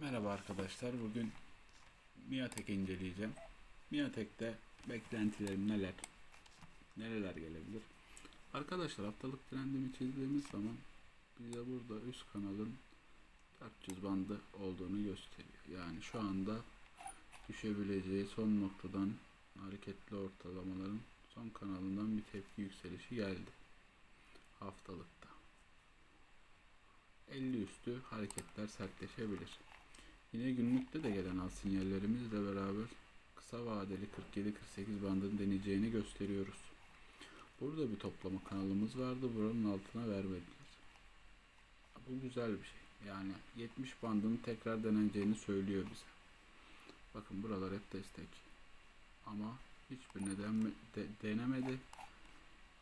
Merhaba arkadaşlar. Bugün Miatek inceleyeceğim. Miatek'te beklentilerim neler? Nereler gelebilir? Arkadaşlar haftalık trendimi çizdiğimiz zaman bize burada üst kanalın 400 bandı olduğunu gösteriyor. Yani şu anda düşebileceği son noktadan hareketli ortalamaların son kanalından bir tepki yükselişi geldi. Haftalıkta. 50 üstü hareketler sertleşebilir. Yine günlükte de gelen al sinyallerimizle beraber kısa vadeli 47-48 bandını deneyeceğini gösteriyoruz. Burada bir toplama kanalımız vardı. Buranın altına vermediler. Bu güzel bir şey. Yani 70 bandının tekrar deneneceğini söylüyor bize. Bakın buralar hep destek. Ama hiçbirine denme, de, denemedi.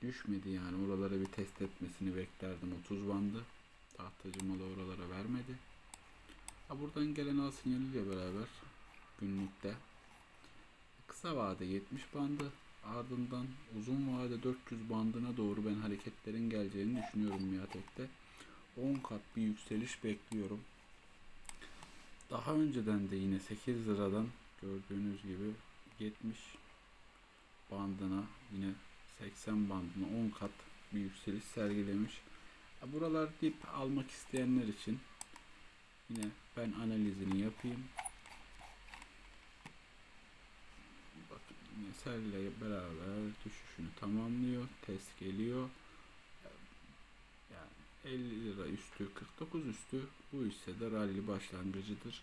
Düşmedi yani. Oralara bir test etmesini beklerdim. 30 bandı. Tahtacı malı oralara vermedi. Ha buradan gelen al sinyaliyle beraber günlükte kısa vade 70 bandı ardından uzun vade 400 bandına doğru ben hareketlerin geleceğini düşünüyorum Miatek'te. 10 kat bir yükseliş bekliyorum. Daha önceden de yine 8 liradan gördüğünüz gibi 70 bandına yine 80 bandına 10 kat bir yükseliş sergilemiş. Buralar dip almak isteyenler için yine ben analizini yapayım. Bakın yine selle beraber düşüşünü tamamlıyor. Test geliyor. Yani 50 lira üstü 49 üstü bu hissede rally başlangıcıdır.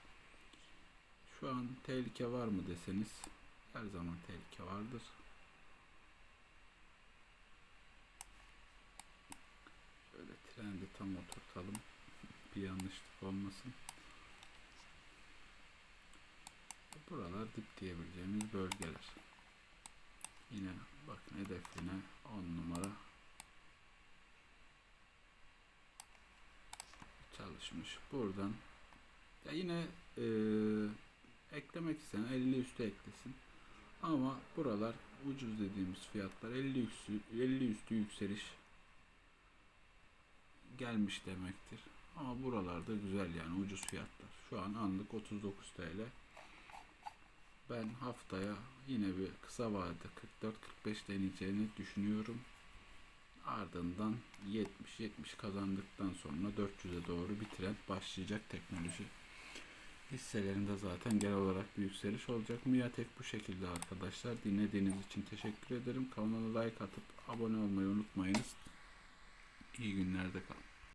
Şu an tehlike var mı deseniz her zaman tehlike vardır. Şöyle trendi tam oturtalım. Bir yanlışlık olmasın. Buralar dip diyebileceğimiz bölgeler. Yine bakın hedefine 10 numara çalışmış. Buradan ya yine e, eklemek isteyen 50 üstü eklesin. Ama buralar ucuz dediğimiz fiyatlar 50 üstü 50 üstü yükseliş gelmiş demektir. Ama buralarda güzel yani ucuz fiyatlar. Şu an anlık 39 TL. Ben haftaya yine bir kısa vadede 44-45 deneyeceğini düşünüyorum. Ardından 70-70 kazandıktan sonra 400'e doğru bir trend başlayacak teknoloji hisselerinde zaten genel olarak bir yükseliş olacak. Miatek bu şekilde arkadaşlar. Dinlediğiniz için teşekkür ederim. Kanala like atıp abone olmayı unutmayınız. İyi günlerde kalın.